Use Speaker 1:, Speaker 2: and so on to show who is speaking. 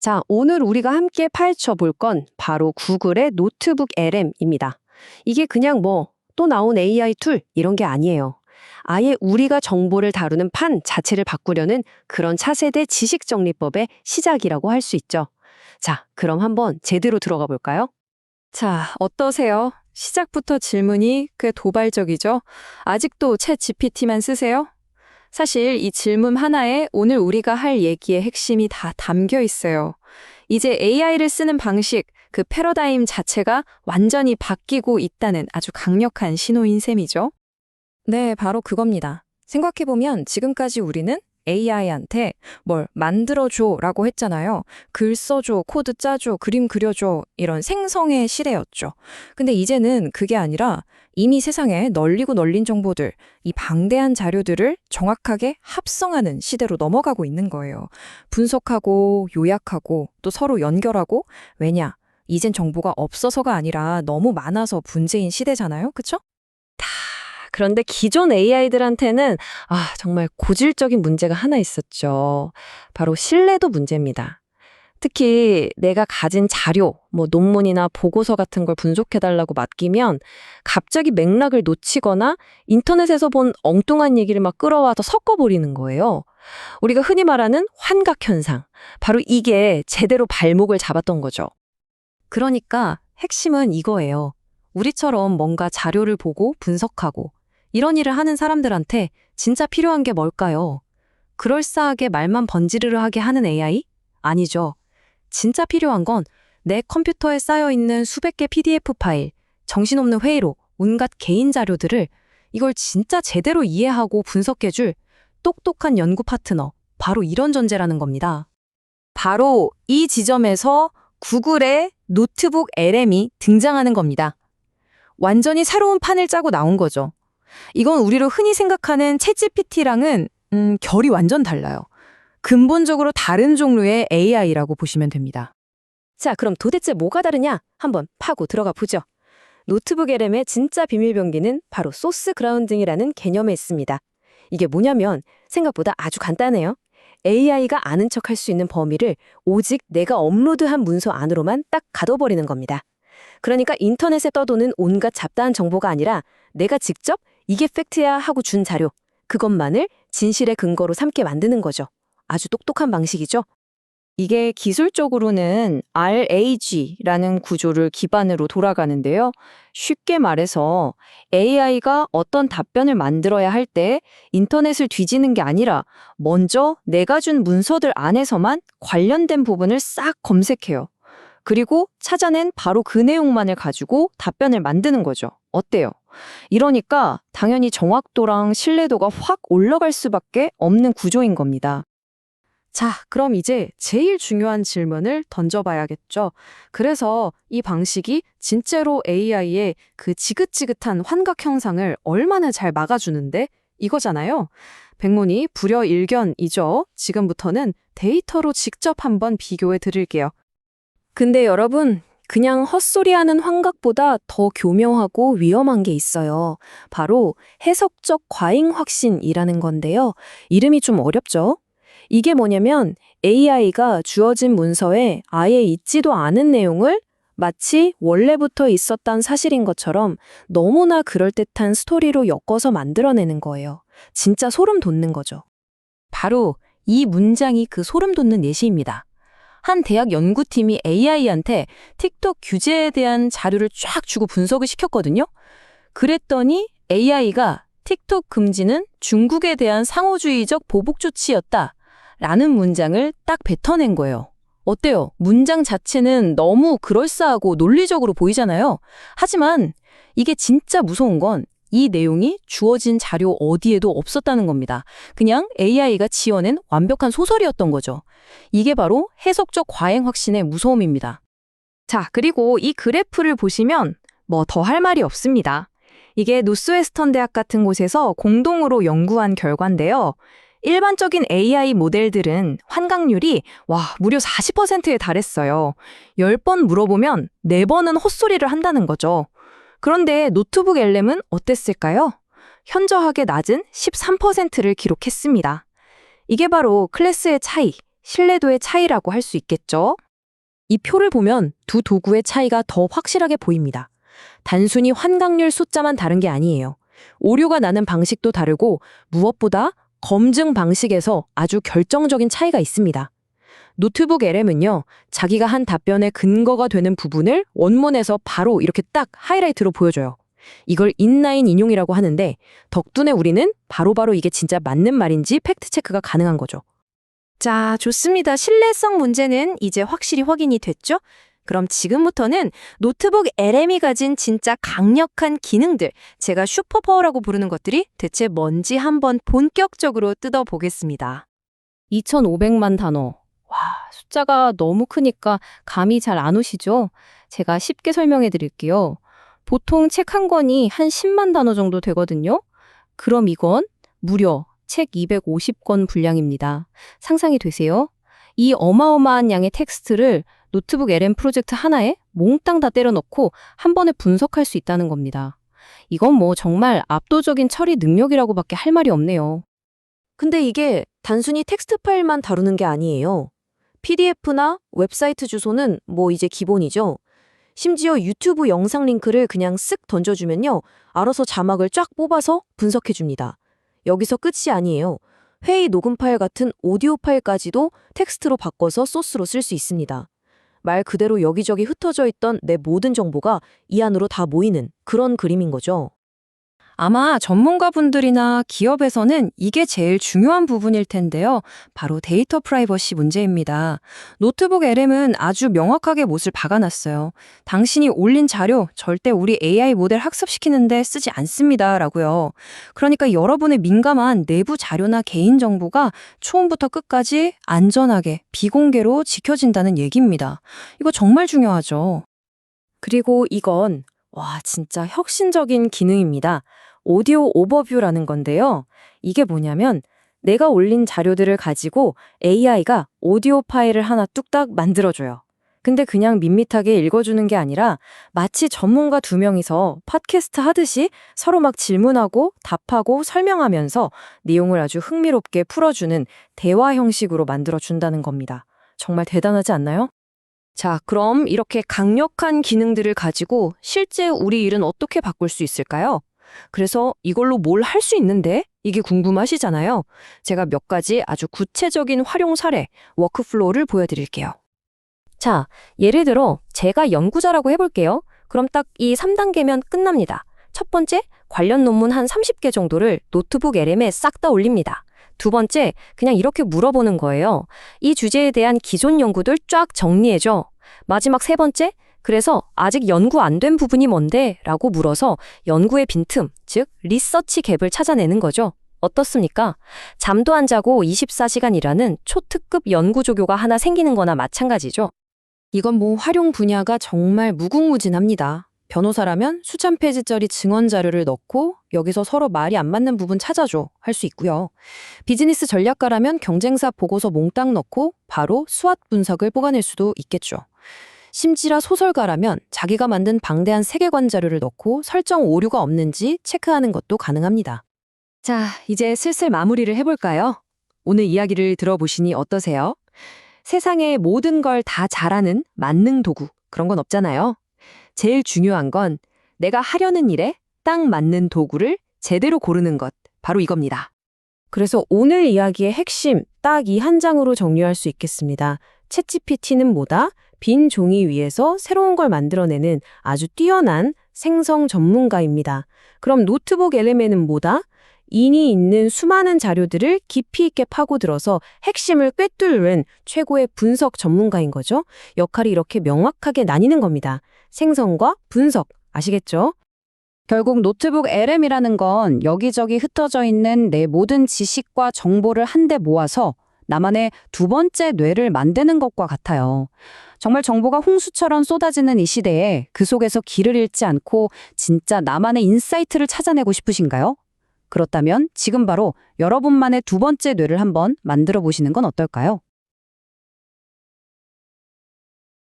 Speaker 1: 자, 오늘 우리가 함께 파헤쳐 볼 건 바로 구글의 노트북 LM입니다. 이게 그냥 뭐 또 나온 AI 툴 이런 게 아니에요. 아예 우리가 정보를 다루는 판 자체를 바꾸려는 그런 차세대 지식 정리법의 시작이라고 할 수 있죠. 자, 그럼 한번 제대로 들어가 볼까요?
Speaker 2: 자, 어떠세요? 시작부터 질문이 꽤 도발적이죠? 아직도 챗 GPT만 쓰세요? 사실 이 질문 하나에 오늘 우리가 할 얘기의 핵심이 다 담겨 있어요. 이제 AI를 쓰는 방식, 그 패러다임 자체가 완전히 바뀌고 있다는 아주 강력한 신호인 셈이죠. 네, 바로 그겁니다. 생각해보면 지금까지 우리는 AI한테 뭘 만들어줘 라고 했잖아요. 글 써줘, 코드 짜줘, 그림 그려줘 이런 생성의 시대였죠. 근데 이제는 그게 아니라 이미 세상에 널리고 널린 정보들, 이 방대한 자료들을 정확하게 합성하는 시대로 넘어가고 있는 거예요. 분석하고 요약하고 또 서로 연결하고 왜냐? 이젠 정보가 없어서가 아니라 너무 많아서 문제인 시대잖아요. 그쵸?
Speaker 1: 그런데 기존 AI들한테는 아, 정말 고질적인 문제가 하나 있었죠. 바로 신뢰도 문제입니다. 특히 내가 가진 자료, 뭐 논문이나 보고서 같은 걸 분석해달라고 맡기면 갑자기 맥락을 놓치거나 인터넷에서 본 엉뚱한 얘기를 막 끌어와서 섞어버리는 거예요. 우리가 흔히 말하는 환각 현상. 바로 이게 제대로 발목을 잡았던 거죠. 그러니까 핵심은 이거예요. 우리처럼 뭔가 자료를 보고 분석하고 이런 일을 하는 사람들한테 진짜 필요한 게 뭘까요? 그럴싸하게 말만 번지르르 하게 하는 AI? 아니죠. 진짜 필요한 건 내 컴퓨터에 쌓여 있는 수백 개 PDF 파일, 정신없는 회의로 온갖 개인 자료들을 이걸 진짜 제대로 이해하고 분석해줄 똑똑한 연구 파트너, 바로 이런 존재라는 겁니다. 바로 이 지점에서 구글의 노트북 LM이 등장하는 겁니다. 완전히 새로운 판을 짜고 나온 거죠. 이건 우리로 흔히 생각하는 챗GPT랑은 음, 결이 완전 달라요. 근본적으로 다른 종류의 AI라고 보시면 됩니다. 자, 그럼 도대체 뭐가 다르냐? 한번 파고 들어가 보죠. 노트북 LM의 진짜 비밀병기는 바로 소스 그라운딩이라는 개념에 있습니다. 이게 뭐냐면 생각보다 아주 간단해요. AI가 아는 척 할 수 있는 범위를 오직 내가 업로드한 문서 안으로만 딱 가둬버리는 겁니다. 그러니까 인터넷에 떠도는 온갖 잡다한 정보가 아니라 내가 직접 이게 팩트야 하고 준 자료, 그것만을 진실의 근거로 삼게 만드는 거죠. 아주 똑똑한 방식이죠. 이게 기술적으로는 RAG라는 구조를 기반으로 돌아가는데요. 쉽게 말해서 AI가 어떤 답변을 만들어야 할 때 인터넷을 뒤지는 게 아니라 먼저 내가 준 문서들 안에서만 관련된 부분을 싹 검색해요. 그리고 찾아낸 바로 그 내용만을 가지고 답변을 만드는 거죠. 어때요? 이러니까 당연히 정확도랑 신뢰도가 확 올라갈 수밖에 없는 구조인 겁니다. 자, 그럼 이제 제일 중요한 질문을 던져봐야겠죠. 그래서 이 방식이 진짜로 AI의 그 지긋지긋한 환각 형상을 얼마나 잘 막아주는데 이거잖아요. 백문이 불여일견이죠. 지금부터는 데이터로 직접 한번 비교해 드릴게요. 근데 여러분, 그냥 헛소리하는 환각보다 더 교묘하고 위험한 게 있어요. 바로 해석적 과잉 확신이라는 건데요. 이름이 좀 어렵죠? 이게 뭐냐면 AI가 주어진 문서에 아예 있지도 않은 내용을 마치 원래부터 있었던 사실인 것처럼 너무나 그럴듯한 스토리로 엮어서 만들어내는 거예요. 진짜 소름 돋는 거죠. 바로 이 문장이 그 소름 돋는 예시입니다. 한 대학 연구팀이 AI한테 틱톡 규제에 대한 자료를 쫙 주고 분석을 시켰거든요. 그랬더니 AI가 틱톡 금지는 중국에 대한 상호주의적 보복 조치였다. 라는 문장을 딱 뱉어낸 거예요. 어때요? 문장 자체는 너무 그럴싸하고 논리적으로 보이잖아요. 하지만 이게 진짜 무서운 건 이 내용이 주어진 자료 어디에도 없었다는 겁니다. 그냥 AI가 지어낸 완벽한 소설이었던 거죠. 이게 바로 해석적 과잉 확신의 무서움입니다. 자, 그리고 이 그래프를 보시면 뭐 더 할 말이 없습니다. 이게 노스웨스턴 대학 같은 곳에서 공동으로 연구한 결과인데요. 일반적인 AI 모델들은 환각률이 와, 무려 40%에 달했어요. 10번 물어보면 4번은 헛소리를 한다는 거죠. 그런데 노트북 LM은 어땠을까요? 현저하게 낮은 13%를 기록했습니다. 이게 바로 클래스의 차이, 신뢰도의 차이라고 할 수 있겠죠? 이 표를 보면 두 도구의 차이가 더 확실하게 보입니다. 단순히 환각률 숫자만 다른 게 아니에요. 오류가 나는 방식도 다르고 무엇보다 검증 방식에서 아주 결정적인 차이가 있습니다. 노트북 LM은요, 자기가 한 답변의 근거가 되는 부분을 원문에서 바로 이렇게 딱 하이라이트로 보여줘요. 이걸 인라인 인용이라고 하는데, 덕분에 우리는 바로바로 이게 진짜 맞는 말인지 팩트체크가 가능한 거죠.
Speaker 2: 자, 좋습니다. 신뢰성 문제는 이제 확실히 확인이 됐죠? 그럼 지금부터는 노트북 LM이 가진 진짜 강력한 기능들, 제가 슈퍼파워라고 부르는 것들이 대체 뭔지 한번 본격적으로 뜯어보겠습니다.
Speaker 1: 2,500만 단어. 와, 숫자가 너무 크니까 감이 잘 안 오시죠? 제가 쉽게 설명해 드릴게요. 보통 책 한 권이 한 10만 단어 정도 되거든요. 그럼 이건 무려 책 250권 분량입니다. 상상이 되세요? 이 어마어마한 양의 텍스트를 노트북 LM 프로젝트 하나에 몽땅 다 때려 넣고 한 번에 분석할 수 있다는 겁니다. 이건 뭐 정말 압도적인 처리 능력이라고밖에 할 말이 없네요. 근데 이게 단순히 텍스트 파일만 다루는 게 아니에요. PDF나 웹사이트 주소는 뭐 이제 기본이죠. 심지어 유튜브 영상 링크를 그냥 쓱 던져주면요. 알아서 자막을 쫙 뽑아서 분석해줍니다. 여기서 끝이 아니에요. 회의 녹음 파일 같은 오디오 파일까지도 텍스트로 바꿔서 소스로 쓸 수 있습니다. 말 그대로 여기저기 흩어져 있던 내 모든 정보가 이 안으로 다 모이는 그런 그림인 거죠. 아마 전문가분들이나 기업에서는 이게 제일 중요한 부분일 텐데요. 바로 데이터 프라이버시 문제입니다. 노트북 LM은 아주 명확하게 못을 박아놨어요. 당신이 올린 자료 절대 우리 AI 모델 학습시키는데 쓰지 않습니다. 라고요. 그러니까 여러분의 민감한 내부 자료나 개인 정보가 처음부터 끝까지 안전하게 비공개로 지켜진다는 얘기입니다. 이거 정말 중요하죠. 그리고 이건 와, 진짜 혁신적인 기능입니다. 오디오 오버뷰라는 건데요. 이게 뭐냐면 내가 올린 자료들을 가지고 AI가 오디오 파일을 하나 뚝딱 만들어줘요. 근데 그냥 밋밋하게 읽어주는 게 아니라 마치 전문가 두 명이서 팟캐스트 하듯이 서로 막 질문하고 답하고 설명하면서 내용을 아주 흥미롭게 풀어주는 대화 형식으로 만들어준다는 겁니다. 정말 대단하지 않나요? 자, 그럼 이렇게 강력한 기능들을 가지고 실제 우리 일은 어떻게 바꿀 수 있을까요? 그래서 이걸로 뭘 할 수 있는데? 이게 궁금하시잖아요. 제가 몇 가지 아주 구체적인 활용 사례, 워크플로우를 보여드릴게요. 자, 예를 들어 제가 연구자라고 해볼게요. 그럼 딱 이 3단계면 끝납니다. 첫 번째, 관련 논문 한 30개 정도를 노트북 LM에 싹 다 올립니다. 두 번째, 그냥 이렇게 물어보는 거예요. 이 주제에 대한 기존 연구들 쫙 정리해줘. 마지막 세 번째, 그래서 아직 연구 안 된 부분이 뭔데? 라고 물어서 연구의 빈틈, 즉, 리서치 갭을 찾아내는 거죠. 어떻습니까? 잠도 안 자고 24시간 일하는 초특급 연구 조교가 하나 생기는 거나 마찬가지죠. 이건 뭐 활용 분야가 정말 무궁무진합니다. 변호사라면 수천 페이지짜리 증언 자료를 넣고 여기서 서로 말이 안 맞는 부분 찾아줘 할 수 있고요. 비즈니스 전략가라면 경쟁사 보고서 몽땅 넣고 바로 수학 분석을 뽑아낼 수도 있겠죠. 심지어 소설가라면 자기가 만든 방대한 세계관 자료를 넣고 설정 오류가 없는지 체크하는 것도 가능합니다. 자, 이제 슬슬 마무리를 해볼까요? 오늘 이야기를 들어보시니 어떠세요? 세상의 모든 걸 다 잘하는 만능 도구, 그런 건 없잖아요. 제일 중요한 건 내가 하려는 일에 딱 맞는 도구를 제대로 고르는 것, 바로 이겁니다. 그래서 오늘 이야기의 핵심 딱 이 한 장으로 정리할 수 있겠습니다. 챗GPT는 뭐다? 빈 종이 위에서 새로운 걸 만들어내는 아주 뛰어난 생성 전문가입니다. 그럼 노트북 LM에는 뭐다? 인이 있는 수많은 자료들을 깊이 있게 파고들어서 핵심을 꿰뚫는 최고의 분석 전문가인 거죠. 역할이 이렇게 명확하게 나뉘는 겁니다. 생성과 분석, 아시겠죠?
Speaker 3: 결국 노트북 LM이라는 건 여기저기 흩어져 있는 내 모든 지식과 정보를 한데 모아서 나만의 두 번째 뇌를 만드는 것과 같아요. 정말 정보가 홍수처럼 쏟아지는 이 시대에 그 속에서 길을 잃지 않고 진짜 나만의 인사이트를 찾아내고 싶으신가요? 그렇다면 지금 바로 여러분만의 두 번째 뇌를 한번 만들어 보시는 건 어떨까요?